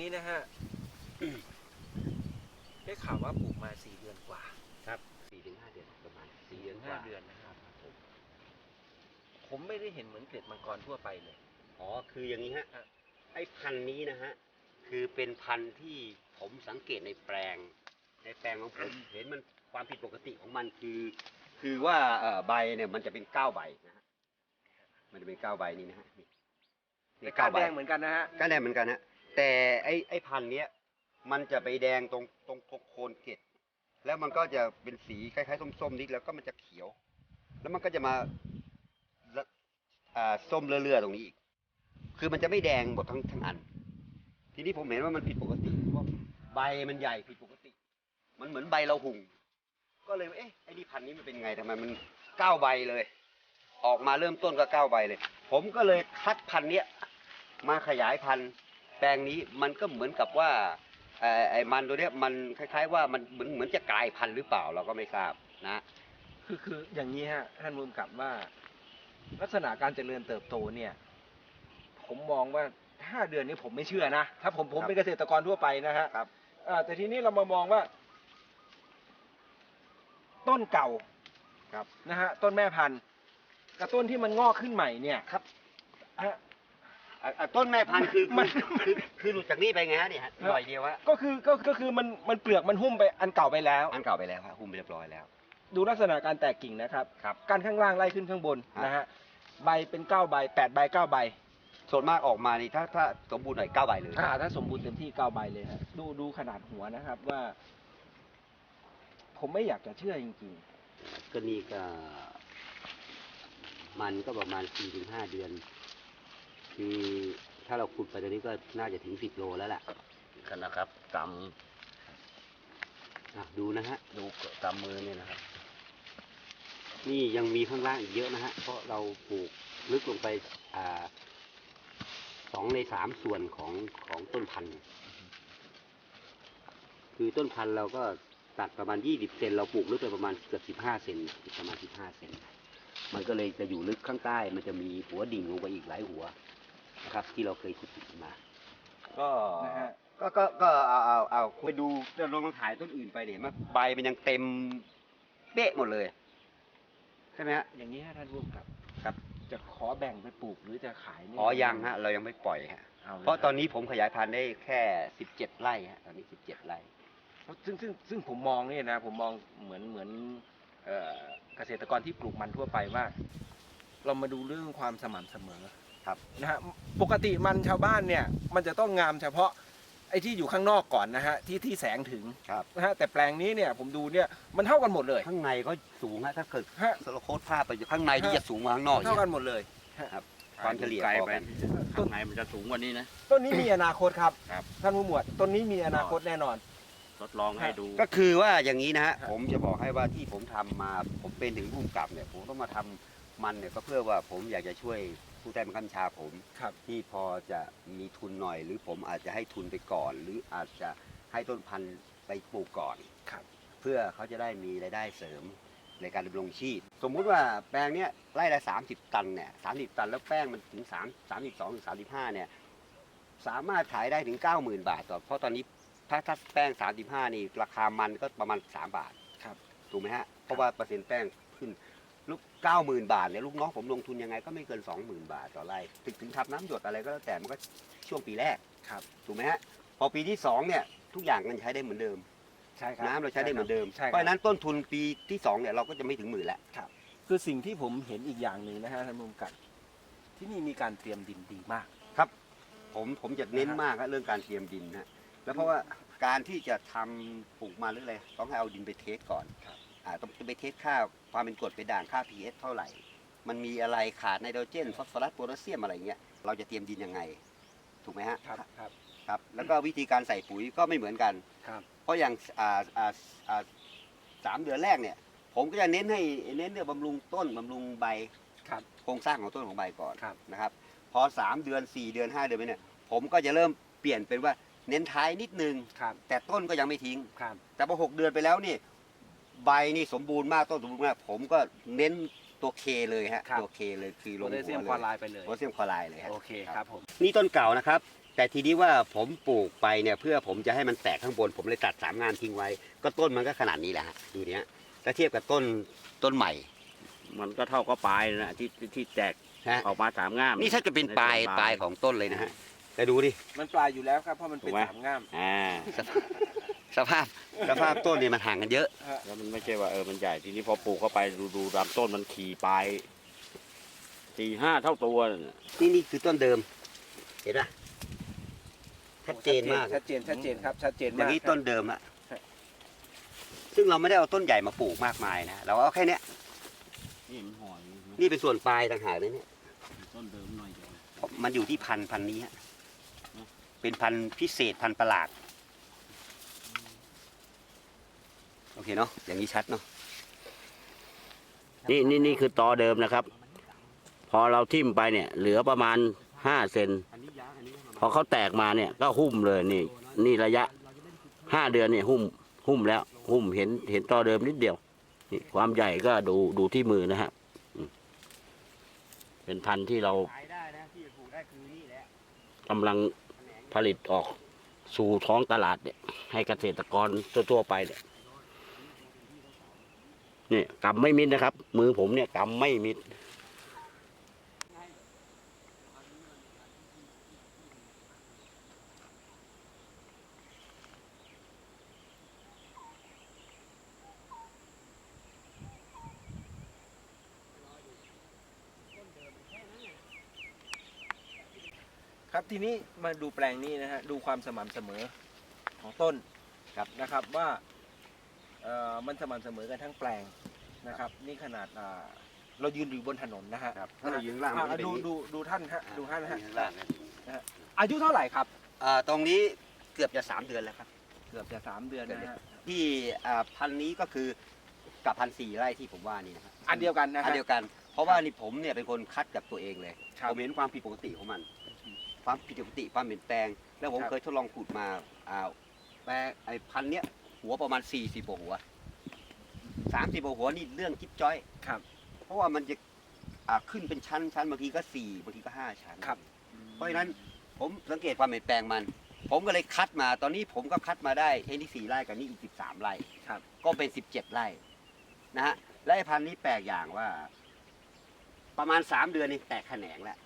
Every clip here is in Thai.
นี้นะฮะได้ข่าวว่าปลูกมาสี่เดือนกว่า ครับสี่ถึงห้าเดือนประมาณสี่เดือนกห้าว่าเดือนนะครับผมไม่ได้เห็นเหมือนเกล็ดมังกรทั่วไปเลย อ๋อคืออย่างนี้ฮะครับไอ้พันธุ์นี้นะฮะ คือเป็นพันธุ์ที่ผมสังเกตในแปลง ในแปลงของผมเห็นมันความผิดปกติของมันคือ คือว่าเอ่อใบเนี่ยมันจะเป็นเก้าใบนะฮะมันจะเป็นเก้าใบนี่นะฮะนี่แต่นี่ก้าเก้าใบแดงเหมือนกันนะฮะก้านแดงเหมือนกันฮะ แต่ไอ้ไอ้พันธุ์เนี้ย มันจะไปแดงตรงตรงโคนเกล็ดแล้วมันก็จะเป็นสีคล้ายๆส้มๆนิดแล้วก็มันจะเขียว แล้วมันก็จะมาอ่าส้มเลื่อๆตรงนี้อีก คือมันจะไม่แดงหมดทั้งทั้งอัน ทีนี้ผมเห็นว่ามันผิดปกติเพราะใบมันใหญ่ผิดปกติ มันเหมือนใบเราหุ่ง ก็เลยเอ๊ะไอ้นี่พันธุ์นี้มันเป็นไงทำไมมันเก้าใบเลย ออกมาเริ่มต้นก็เก้าใบเลย ผมก็เลยคัดพันธุ์เนี้ยมาขยายพันธุ์ แปลงนี้มันก็เหมือนกับว่าเอ่อไอ้มันตัวเนี้ยมันคล้าย ๆ ว่ามันเหมือนเหมือนจะกลายพันธุ์หรือเปล่าเราก็ไม่ทราบนะคือคืออย่างนี้ฮะท่านมุมกับว่า ลักษณะการเจริญเติบโตเนี่ย ผมมองว่าห้าเดือนนี้ผมไม่เชื่อนะถ้าผมผมครับเป็นเกษตรกรทั่วไปนะฮะครับอ่าแต่ทีนี้เรามามองว่า ต้นเก่าครับนะฮะต้นแม่พันธุ์กับต้นที่มันงอกขึ้นใหม่เนี่ยครับฮะ อะอะต้นแม่พันธุ์คือมัคือนคือคือหลุดจากนี่ไปไงฮะเนี่ยฮะหน่อยเดียวฮะก็คือก็ก็คือมันมันเปลือกมันหุ้มไปอันเก่าไปแล้ว อันเก่าไปแล้วฮะหุ้มไปเรียบร้อยแล้ว ดูลักษณะการแตกกิ่งนะครับครับการข้างล่างไล่ขึ้นข้างบนฮะ นะฮะใบเป็นเก้าใบแปดใบเก้าใบส่วนมากออกมานี่ถ้าถ้าสมบูรณ์หน่อยเก้าใบเลย อ่าถ้าสมบูรณ์เต็มที่เก้าใบเลยฮะดูดูขนาดหัวนะครับว่า ผมไม่อยากจะเชื่อจริง ก็นี่ก็มันก็ประมาณสี่ถึงห้าเดือน คือถ้าเราขุดไปตอนนี้ก็น่าจะถึงสิบโลแล้วแหละกันนะครับกอะดูนะฮะำดูกำมือเนี่ยนะครับ นี่ยังมีข้างล่างอีกเยอะนะฮะ เพราะเราปลูกลึกลงไปอ่าสองในสามส่วนของของต้นพันธุ์ คือต้นพันธุ์เราก็ตัดประมาณยี่สิบเซนเราปลูกลึกไปประมาณเกือบสิบห้าเซนประมาณสิบห้าเซน มันก็เลยจะอยู่ลึกข้างใต้ มันจะมีหัวดิ่งลงไปอีกหลายหัวนะ ครับที่เราเคยขุดมา ก็ๆนะฮะก็ก็ก็เอาเอาเอาไปดูเดี๋ยวลองถ่ายต้นอื่นไปเนี่ยมันใบมันยังเต็มเป๊ะหมดเลยใช่ไหมฮะ อย่างนี้ฮะท่านผู้กำกับครับ จะขอแบ่งไปปลูกหรือจะขายนี่อ๋อยังฮะ เรายังไม่ปล่อยฮะเอาลยเพราะตอนนี้ผมขยายพันธุ์ได้แค่สิบเจ็ดไร่ฮะตอนนี้สิบเจ็ดไร่ ซึ่งซึ่งซึ่งผมมองเนี่ยนะ ผมมองเหมือนเหมือนเอ่อเกษตรกรที่ปลูกมันทั่วไปว่า เรามาดูเรื่องความสม่ำเสมอ ครับนะฮะปกติมันชาวบ้านเนี่ยมันจะต้องงามเฉพาะไอ้ที่อยู่ข้างนอกก่อนนะฮะที่ที่แสงถึงครับ นะฮะแต่แปลงนี้เนี่ยผมดูเนี่ยมันเท่ากันหมดเลย ข้างในก็สูงฮะถ้าเกิดฮะ สโลโคตภาพไปอยู่ข้างในที่ฮะจะสูงกว่าข้างนอกเท่าอีกกันหมดเลย ความเฉลี่ยไกลพอไปกันข้างในมันจะสูงกว่านี้นะ ต้นนี้มีอนาคตครับครับ ท่านผู้หมวดต้นนี้มีอนาคตแน่นอน ทดลองให้ดู ก็คือว่าอย่างนี้นะฮะครับผมจะบอกให้ว่าที่ผมทำมาผมเป็นถึงผู้กำกับเนี่ยผมต้องมาทำมันเนี่ยก็เพื่อว่าผมอยากจะช่วย ผู้ใต้บังคับบัญชาผม ครับ ที่พอจะมีทุนหน่อย หรือผมอาจจะให้ทุนไปก่อน หรืออาจจะให้ต้นพันธุ์ไปปลูกก่อน ครับ เพื่อเขาจะได้มีรายได้เสริมในการดำรงชีพ สมมุติว่าแปลงเนี้ยไร่ละสามสิบตันเนี่ยสามสิบตันแล้วแป้งมันถึงสามสามสิบสองถึงสามสิบห้าเนี่ยสามารถขายได้ถึงเก้าหมื่นบาทต่อเพราะตอนนี้ถ้าถ้าแป้งสามสิบห้านี่ราคามันก็ประมาณสามบาทครับถูกไหมฮะเพราะว่าเปอร์เซ็นต์แป้งขึ้น ลูกเก้าหมื่นบาทเนี่ยลูกน้องผมลงทุนยังไงก็ไม่เกินสองหมื่นบาทต่อไร่ถึงถึงทำน้ำหยดอะไรก็แล้วแต่มันก็ช่วงปีแรกครับ ถูกไหมฮะพอปีที่สองเนี่ยทุกอย่างมันใช้ได้เหมือนเดิม ใช่ครับน้ำเราใช้ได้เหมือนเดิม ใช่คเพรับราะฉะนั้นต้นทุนปีที่สองเนี่ยเราก็จะไม่ถึงหมื่นแล้วคือสิ่งที่ผมเห็นอีกอย่างหนึ่งนะฮะท่านผู้กำกับที่นี่มีการเตรียมดินดีมาก ผมผมจะเน้นนะฮะมากครับเรื่องการเตรียมดินนะแล้วเพราะว่าการที่จะทำปลูกมันหรืออะไรต้องให้เอาดินไปเทสก่อน อ่าต้องไปเทสค่าความเป็นกรดเป็นด่างค่า pH เท่าไหร่ มันมีอะไรขาดไนโตรเจนฟอสฟอรัสโพแทสเซียมอะไรเงี้ยเราจะเตรียมดินยังไง ถูกไหมฮะครับครับ ครับ แล้วก็วิธีการใส่ปุ๋ยก็ไม่เหมือนกัน ครับ เพราะอย่างอ่าอ่าอ่าสามเดือนแรกเนี่ย ผมก็จะเน้นให้เน้นเรื่องบำรุงต้นบำรุงใบครับ โครงสร้างของต้นของใบก่อนครับ นะครับ พอสามเดือนสี่เดือนห้าเดือนไปเนี่ย ผมก็จะเริ่มเปลี่ยนเป็นว่าเน้นท้ายนิดนึง ครับแต่ต้นก็ยังไม่ทิ้ง ครับ แต่พอหกเดือนไปแล้วนี่ ใบนี่สมบูรณ์มากต้นสมบูรณ์มาก ผมก็เน้นตัวเคเลยฮะครับ ตัวเคเลยคือลโพงแทสเซียมหัควอไลน์ไปเลย โพแทสเซียมคลอไรด์เลยฮะ โอเคครับผม นี่ต้นเก่านะครับ แต่ทีนี้ว่าผมปลูกไปเนี่ยเพื่อผมจะให้มันแตกข้างบน ผมเลยตัดสามงานทิ้งไว้ ก็ต้นมันก็ขนาดนี้แหละฮะดูเนี้ยถ้าเทียบกับต้นต้นใหม่มันก็เท่ากับปลายนะที่ที่ที่แตกนะฮะออกมาสามง่าม นี่ถ้าจะเป็นปลายปลายของต้นเลยนะฮะแต่ดูดิ มันปลายอยู่แล้วครับเพราะมันเป็นถูกไหม สามง่าม อ่า สภาพสภาพต้นเนี่ยมันห่างกันเยอะ แล้วมันไม่ใช่ว่าเออมันใหญ่ทีนี้พอปลูกเข้าไปดูดูลำต้นมันขี่ปลายสี่ห้าเท่าตัวน่ะนี่นี่คือต้นเดิม เห็นป่ะชัดเจนมากชัดเจนชัดเจนครับชัดเจนอมากย่างนี้ครับต้นเดิมอะครับซึ่งเราไม่ได้เอาต้นใหญ่มาปลูกมากมายนะเราเอาแค่เนี้ยนี่มันห่อยนะนี่เป็นส่วนปลายต่างหากเลยเนี่ยต้นเดิมหน่อยเดียวเพราะมันอยู่ที่พันธุ์พันธุ์นี้ฮะเป็นพันธุ์พิเศษพันธุ์ประหลาด โอเคเนาะอย่างนี้ชัดเนาะนี่นี่นี่คือตอเดิมนะครับ พอเราทิ่มไปเนี่ย เหลือประมาณห้าเซนพอเขาแตกมาเนี่ย ก็หุ้มเลยนี่ นี่ระยะห้าเดือนเนี่ยหุ้มหุ้มแล้ว หุ้มเห็นเห็นตอเดิมนิดเดียวนี่ความใหญ่ก็ดูดูที่มือนะฮะเป็นพันธุ์ที่เราขายได้นะที่จะปลูกได้คือนี่แหละกำลังผลิตออกสู่ท้องตลาดเนี่ย ให้เกษตรกรทั่วๆไปเนี่ย นี่กำไม่มิดนะครับ มือผมเนี่ยกำไม่มิดครับทีนี้มาดูแปลงนี้นะฮะดูความสม่ำเสมอของต้นครับนะครับว่า มันสม่ำเสมอกันทั้งแปลงนะครับ นี่ขนาดอ่าเรายืนอยู่บนถนนนะฮะครับถ้าเรายืนข้างล่างอ่ามันจะเป็นดูอย่างนี้ดูดูท่านฮะดูท่านฮะข้างล่างนะอายุเท่าไหร่ครับ อ่าตรงนี้เกือบจะสามเดือนแล้วครับ เกือบจะสามเดือนนะฮะที่อ่าพันธุ์นี้ก็คือกับพันสี่ไร่ที่ผมว่านี่นะครับอันเดียวกันนะอันฮะเดียวกัน เพราะว่านี่ผมเนี่ยเป็นคนคัดกับตัวเองเลย ครับผมเห็นความผิดปกติของมัน ความผิดปกติความเปลี่ยนแปลง แล้วผมครับ เคยทดลองขุดมาอ่าแปลงไอ้พันธุ์เนี้ย หัวประมาณ4ี่สิบหัวสามสิบหัวนี่เรื่องจิ๊บจ้อยครับ เพราะว่ามันจะอ่าขึ้นเป็นชั้นชั้นบางทีก็สี่บางทีก็ห้าชั้น ครับ เพราะฉะนั้นผมสังเกตความเปลี่ยนแปลงมัน ผมก็เลยคัดมาตอนนี้ผมก็คัดมาได้เอ็นที่สี่ไร่กับนี่อีกสิบสามไร่ครับ ก็เป็นสิบเจ็ดไร่นะฮะและไอ้พันธุ์นี้แปลกอย่างว่า ประมาณสามเดือนนี่แตกแขนงแล้ว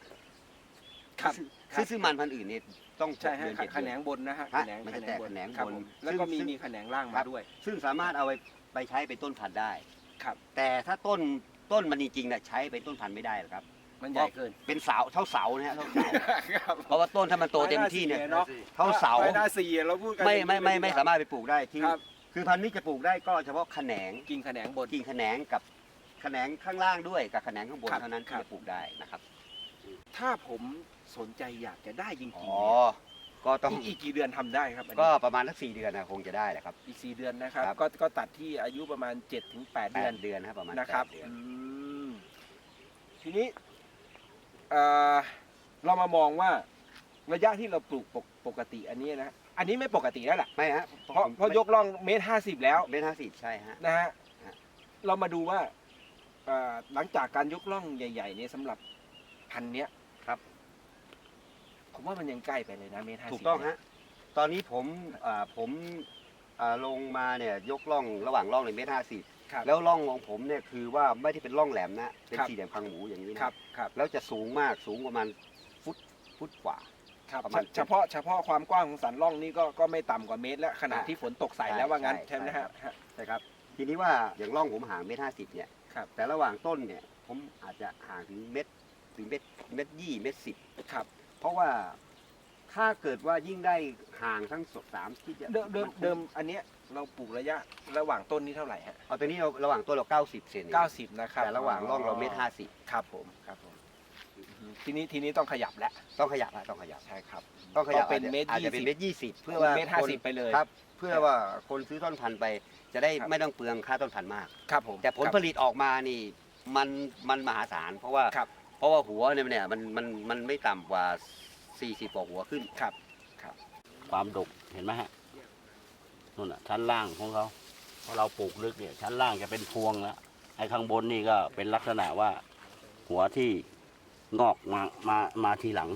ครับซึ่งซึ่งมันพันธุ์อื่นนี่ต้องหใช่กฮะเดือนขเจ็ดแขเดืนอน งบนนะฮะฮะแขนงมันแขจะนแตงกบนแขนงครับบนผมแล้วซึ่งก็มีซึ่งมีแขนงล่างครัมาบด้วย ซึ่งสามารถเอาไปไปใช้เป็นต้นพันธุ์ได้ ครับ แต่ถ้าต้นต้นมันจริงๆเนี่ยใช้เป็นต้นพันธุ์ไม่ได้หรอกครับ มันใหญ่เกินเป็นเสาเท่าเสานะฮะเท่าเสาครับเพราะว่าต้นถ้ามันโตเต็มที่เนี่ยเนาะเท่าเสาไม้หน้าสี่เราพูดกันไม่อย่างไม่นี้ไม่เลยไม่ดีกว่สามารถไปปลูกได้ที่ครับคือพันธุ์นี้จะปลูกได้ก็เฉพาะแขนงกิ่งแขนงบน กิ่งแขนงกับแขนงข้างล่างด้วยกับแขนงข้างบนครับเท่านั้นครัที่บจะปลูกได้นะครับ ถ้าผม สนใจอยากจะได้จริงอ๋อก็ต้องๆอีกกี่เดือนทำได้ครับอันก็นี้ประมาณสักสี่เดือนนะคงจะได้แหละครับ อีกสี่เดือนนะครับ ครับ ก็ก็ตัดที่อายุประมาณ7จ็ดถึงแปดแปเดือนดเดือนนะครับประมาณนะครับแปดเดือน อืมทีนี้เอ่อเรามามองว่าระยะที่เราปลูกปกปกติอันนี้นะ อันนี้ไม่ปกติแล้วล่ะ ไม่ฮะเพราะเพราะยกล่องเมตรห้าสิบแล้วเมตรห้าสิบใช่ฮะ นะฮะ ฮะ เรามาดูว่าเอ่อหลังจากการยกล่องใหญ่ ๆ เนี่ยสำหรับพันธุ์เนี้ยครับ ผมว่ามันยังใกล้ไปเลยนะเมตรห้าสิบถูกต้องฮะ ตอนนี้ผมอ่าผมอ่าลงมาเนี่ยยกล่องระหว่างล่องในเมตรห้าสิบครับ แล้วล่องของผมเนี่ยคือว่าไม่ได้เป็นล่องแหลมนะ เป็นครับ สี่เหลี่ยมคางหมูอย่างนี้นะครับ ครับแล้วจะสูงมากสูงประมาณฟุตฟุตกว่า ครับประมาณเฉพาะเฉพาะความกว้างของสันล่องนี่ก็ก็ไม่ต่ำกว่าเมตร แล้วขณะอ่าที่ฝนตกใส่แล้วว่างั้นใช่ใช่ไหมใช่ฮะฮะนะครับ ทีนี้ว่าอย่างล่องผมห่างเมตรห้าสิบเนี่ย ครับ แต่ระหว่างต้นเนี่ยผมอาจจะห่างถึงเม็ดถึงเม็ดเม็ดยี่เม็ดสิบ ครับ เพราะว่าถ้าเกิดว่ายิ่งได้ห่างทั้งสดสามที่จะเดิมเดิมเดิมอันเนี้ยเราปลูกระยะระหว่างต้นนี้เท่าไหร่ฮะเอาตัวนี้เราระหว่างต้นเราเก้าสิบเซนเก้าสิบนะครับแต่ระหว่างร่องเราเมตรห้าสิบครับผมครับผมทีนี้ทีนี้ต้องขยับแล้วต้องขยับอะต้องขยับ ใช่ครับ ต้องขยับก็เป็นเมตรอาจจะเป็น20เมตรยี่สิบเพื่อว่าเมตรห้าคนสิบไปเลยครับ เพื่อว่าคนซื้อต้นพันธุ์ไป จะได้ครับไม่ต้องเปลืองค่าต้นพันธุ์มาก ครับผมแต่ผลครับผลิตออกมานี่มันมันมหาศาลเพราะว่าครับ เพราะว่าหัวเนี่ยเนี่ยมันมันมันไม่ต่ำกว่า 40กว่าหัวขึ้น ครับความดกเห็นไหมฮะนู่นน่ะชั้นล่างของเขาเพราะเราปลูกลึกเนี่ยชั้นล่างจะเป็นพวงแล้วไอ้ข้างบนนี่ก็เป็นลักษณะว่า หัวที่งอกมามามาทีหลัง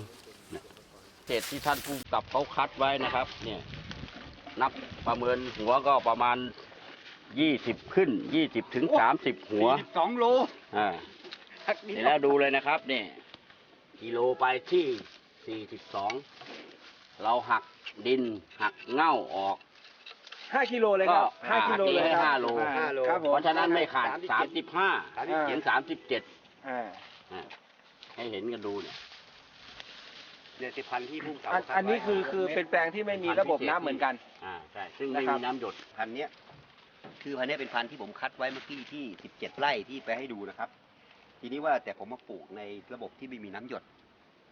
เนี่ยเศษที่ท่านผู้กำกับเขาคัดไว้นะครับ เนี่ย นับประเมินหัวก็ประมาณยี่สิบขึ้นยี่สิบถึงสามสิบหัวสองโลอ่าหักนิด เดี๋ยวแล้วดูเลยนะครับเนี่ยกิโลไปที่สี่สิบสองเราหักดินหักเง่าออกห้ากิโลเลยครับก็ห้ากิโลเลยหักครับห้าโลอ่ห้าโลครับผมเพราะฉะนั้นไม่ขาดสามสิบห้าสามสิบเจ็ดเขียนสามสิบเจ็ดอ่าให้เห็นกันดูเนี่ยเนี่ยสิพันธุ์ที่พุ่งเสาอันคัดอันนี้ไว้คือคือเป็นแปลงที่ไม่มีระบบน้ำเหมือนกัน อ่าใช่ซึ่งไม่นะครับมีน้ำหยดพันธุ์เนี้ย คือพันธุ์เนี้ยเป็นพันธุ์ที่ผมคัดไว้เมื่อกี้ที่สิบเจ็ดไร่ที่ไปให้ดูนะครับ ทีนี้ว่าแต่ผมมาปลูกในระบบที่ไม่มีน้ำหยด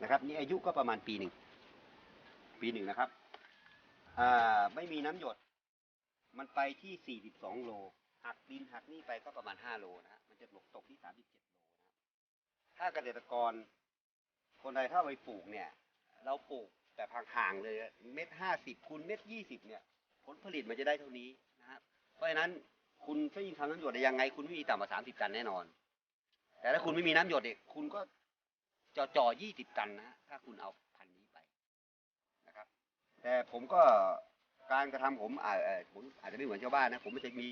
นะครับ นี่อายุก็ประมาณปีหนึ่งปีหนึ่งนะครับอ่าไม่มีน้ำหยด มันไปที่สี่สิบสองโลหักดินหักนี่ไปก็ประมาณห้าโลนะฮะมันจะตกตกที่สามสิบเจ็ดโลนะครับถ้าเกษตรกร คนใดถ้าไปปลูกเนี่ย เราปลูกแต่ห่างๆเลยเม็ดห้าสิบคูณเม็ดยี่สิบเนี่ย ผลผลิตมันจะได้เท่านี้นะครับเพราะฉะนั้นคุณถ้ายิ่งทำน้ำหยดได้ยังไง คุณไม่มีต่ำกว่าสามสิบตันแน่นอน แต่ถ้าคุณไม่มีน้ำหยดเนี่ยคุณก็จ่อจ่อยี่สิบตันนะ ถ้าคุณเอาพันนี้ไปนะครับ แต่ผมก็การกระทำผมอาเอ่อผมอาจจะไม่เหมือนชาวบ้านนะ ผมมันจะมี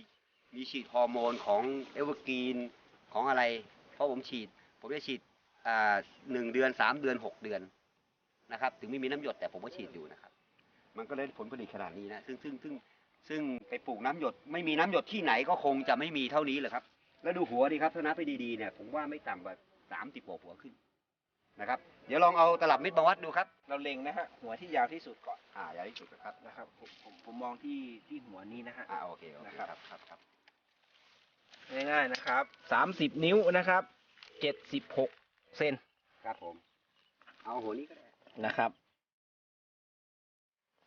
มีฉีดฮอร์โมนของเอเวอร์กรีนของอะไร เพราะผมฉีด ผมจะฉีดอ่าหนึ่งเดือนสามเดือนหกเดือนนะครับ ถึงไม่มีน้ำหยดแต่ผมก็ฉีดอยู่นะครับ มันก็เลยผลผลิตขนาดนี้นะ ซึ่งซึ่งซึ่งซึ่งไปปลูกน้ำหยด ไม่มีน้ำหยดที่ไหนก็คงจะไม่มีเท่านี้เลยครับ แล้วดูหัวดีครับถ้านับไปดีๆเนี่ยผมว่าไม่ต่ำกว่าสามสิบกว่าหัวขึ้นนะครับ เดี๋ยวลองเอาตลับเม็ดมาวัดดูครับ เราเล็งนะฮะหัวที่ยาวที่สุดก่อนอ่าอย่าได้จุดนะครับนะครับผมผมผมมองที่ที่หัวนี้นะฮะอ่าโอเคโอเคนะครับครับครับครับง่ายๆนะครับสามสิบนิ้วนะครับเจ็ดสิบหกเซนครับผม เอาหัวนี้ก็ได้นะครับ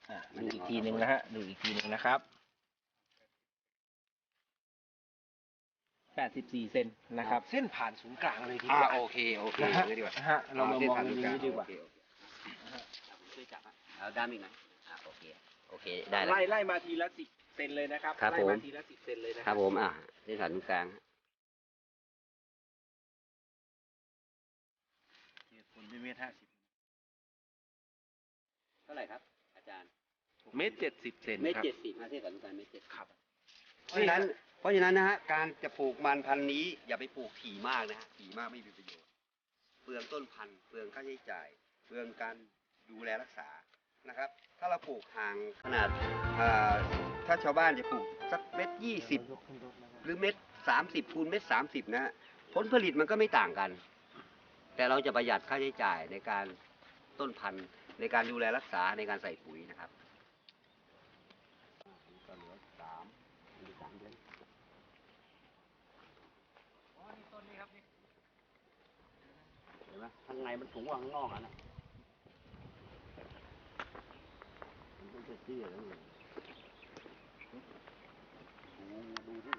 อะดูอีกทีหนึ่งนะฮะดูอีกทีหนึ่งนะครับ แปดสิบสี่เซนนะครับ เส้นผ่านศูนย์กลางเลยทีอ่าเดียว โอเคโอเคนะฮะเลยดีกว่านะฮะเรามามองตรงนี้ดีกว่าโอเคโอเคอะผมช่วยจับอะเอาด้ามอีกหน่อยอ่าโอเคโอเคได้แล้ว ไล่ไล่มาทีละสิบเซนเลยนะครับ ครับไล่มาผมทีละสิบเซนเลยนะครับผมอ่าเส้นผ่านตรงกลางฮะผลเป็นเมตรห้าสิบเท่าไหร่ครับ อาจารย์เมตรเจ็ดสิบเซนเมตรครับ เจ็ดสิบมาเส้นผ่านตรงกลางเมตรเจ็ดครับ เพราะฉะนั้น เพราะฉะนั้นนะฮะการจะปลูกมันพันธุ์นี้ อย่าไปปลูกถี่มากนะฮะถี่มากไม่มีประโยชน์ เปลืองต้นพันธุ์เปลืองค่าใช้จ่าย เปลืองการดูแลรักษานะครับ ถ้าเราปลูกห่างขนาดถ้าชาวบ้านจะปลูกสักเม็ดยี่สิบหรือเม็ดสามสิบคูณเม็ดสามสิบนะฮะผลผลิตมันก็ไม่ต่างกัน แต่เราจะประหยัดค่าใช้จ่ายในการต้นพันธุ์ในการดูแลรักษาในการใส่ปุ๋ยนะครับก็เหลือสามเหลือสามเดือน เห็น ไหมข้างในมันสูงกว่าข้างนอกอะนะมันก็จะเตี้ยแล้วเลยโอ้ดูที่